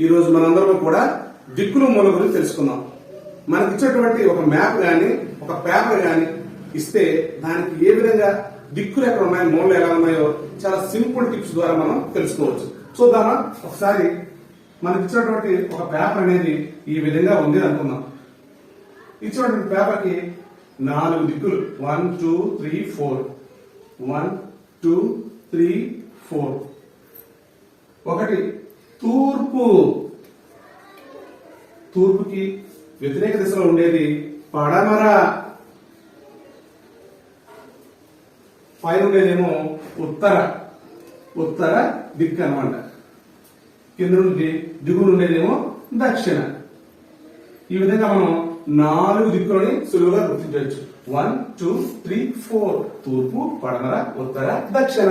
ఈ రోజు మనందరం కూడా దిక్కులు మూల గురించి తెలుసుకుందాం. మనకి ఇచ్చేటువంటి ఒక మ్యాప్ గాని ఒక పేపర్ గాని ఇస్తే దానికి ఏ విధంగా దిక్కులు ఎక్కడ ఉన్నాయో మూలలు ఎలా ఉన్నాయో చాలా సింపుల్ టిప్స్ ద్వారా మనం తెలుసుకోవచ్చు. చూద్దామా ఒకసారి మనకి ఇచ్చినటువంటి ఒక పేపర్ అనేది ఈ విధంగా ఉంది అని అనుకుందాం. ఇచ్చినటువంటి పేపర్కి నాలుగు దిక్కులు. One two three four. One two three four. ఒకటి తూర్పు. తూర్పుకి వ్యతిరేక దిశలో ఉండేది పడమర. పైన ఉండేదేమో ఉత్తర. ఉత్తర దిక్కు అనమాట కింద నుండి దిగుడు ఉండేదేమో దక్షిణ. ఈ విధంగా మనం నాలుగు దిక్కులని సులువుగా గుర్తించవచ్చు. వన్ టూ త్రీ ఫోర్ తూర్పు పడమర ఉత్తర దక్షిణ.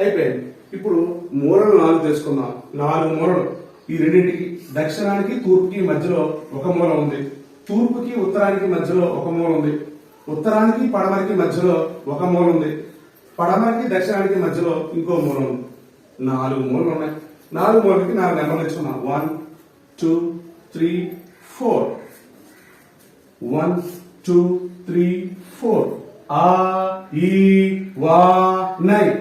అయిపోయింది. ఇప్పుడు మూలలు నాలుగు తెలుసుకుందాం. నాలుగు మూలలు ఈ రెండింటికి దక్షిణానికి తూర్పుకి మధ్యలో ఒక మూల ఉంది. తూర్పుకి ఉత్తరానికి మధ్యలో ఒక మూల ఉంది. ఉత్తరానికి పడమరకి మధ్యలో ఒక మూల ఉంది. పడమరకి దక్షిణానికి మధ్యలో ఇంకో మూల ఉంది. నాలుగు మూలలు ఉన్నాయి. నాలుగు మూలకి నాలుగు నెంబర్లు తెచ్చుకున్నాం one two three four one two three four ఆ ఈ వా నైన్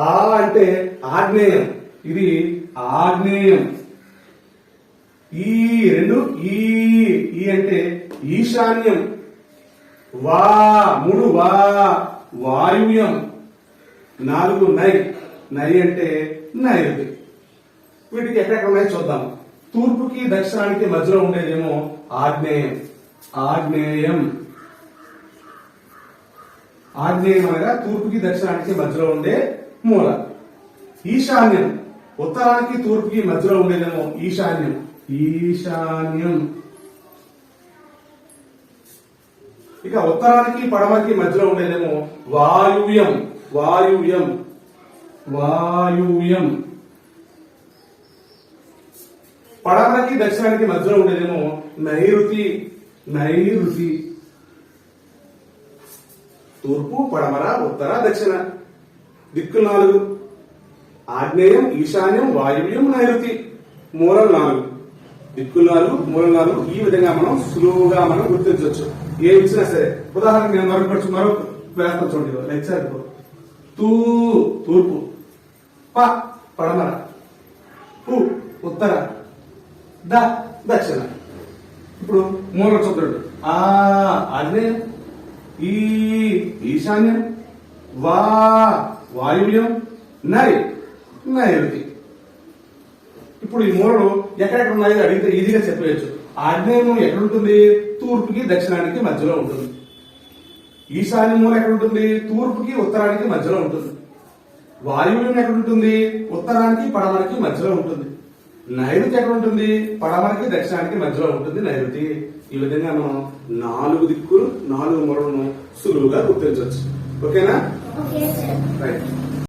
ఆ అంటే ఆగ్నేయం. ఇది ఆగ్నేయం. ఈ రెండు ఈ ఈ అంటే ఈశాన్యం. వా మూడు వా వాయువ్యం. నాలుగు నై. నై అంటే నైరుతి. వీటికి ఎక్కడెక్కడ చూద్దాం. తూర్పుకి దక్షిణానికి మధ్యలో ఉండేదేమో ఆగ్నేయం. ఆగ్నేయం. ఆగ్నేయం అనగా తూర్పుకి దక్షిణానికి మధ్యలో ఉండే మూల. ఈశాన్యం. ఉత్తరానికి తూర్పుకి మధ్యలో ఉండేదేమో ఈశాన్యం. ఈశాన్యం. ఇక ఉత్తరానికి పడమకి మధ్యలో ఉండేదేమో వాయువ్యం. వాయువ్యం. వాయువ్యం. పడమరకి దక్షిణానికి మధ్యలో ఉండేదేమో నైరుతి. నైరుతి. తూర్పు పడమర ఉత్తర దక్షిణ. దిక్కు నాలుగు. ఆగ్నేయం ఈశాన్యం వాయువ్యం నైరుతి. మూలం నాలుగు. దిక్కు నాలుగు మూలం నాలుగు. ఈ విధంగా మనం సులువుగా మనం గుర్తించవచ్చు. ఏ ఇచ్చినా సరే. ఉదాహరణ నేను మరొక మరొక వేస్తాను చూడండి. లెక్చర్ తూ తూర్పు. ప పడమర. పు ఉత్తర. ద దక్షిణ. ఇప్పుడు మూల చూద్దాడు ఆ ఆగ్నేయం. ఈ ఈశాన్యం. వా వాయువ్యం నై నైరుతి ఇప్పుడు ఈ మూలలు ఎక్కడెక్కడ ఉన్నాయో అడిగితే ఈజీగా చెప్పవచ్చు ఆగ్నేయం ఎక్కడ ఉంటుంది తూర్పుకి దక్షిణానికి మధ్యలో ఉంటుంది. ఈశాన్య మూల ఎక్కడ ఉంటుంది తూర్పుకి ఉత్తరానికి మధ్యలో ఉంటుంది. వాయువ్యం ఎక్కడ ఉంటుంది ఉత్తరానికి పడమరకి మధ్యలో ఉంటుంది. నైరుతి ఎక్కడ ఉంటుంది పడమరకి దక్షిణానికి మధ్యలో ఉంటుంది నైరుతి. ఈ విధంగా మనం నాలుగు దిక్కులు నాలుగు మూలను సులువుగా గుర్తించవచ్చు. ఓకేనా? Okay, sir. Right.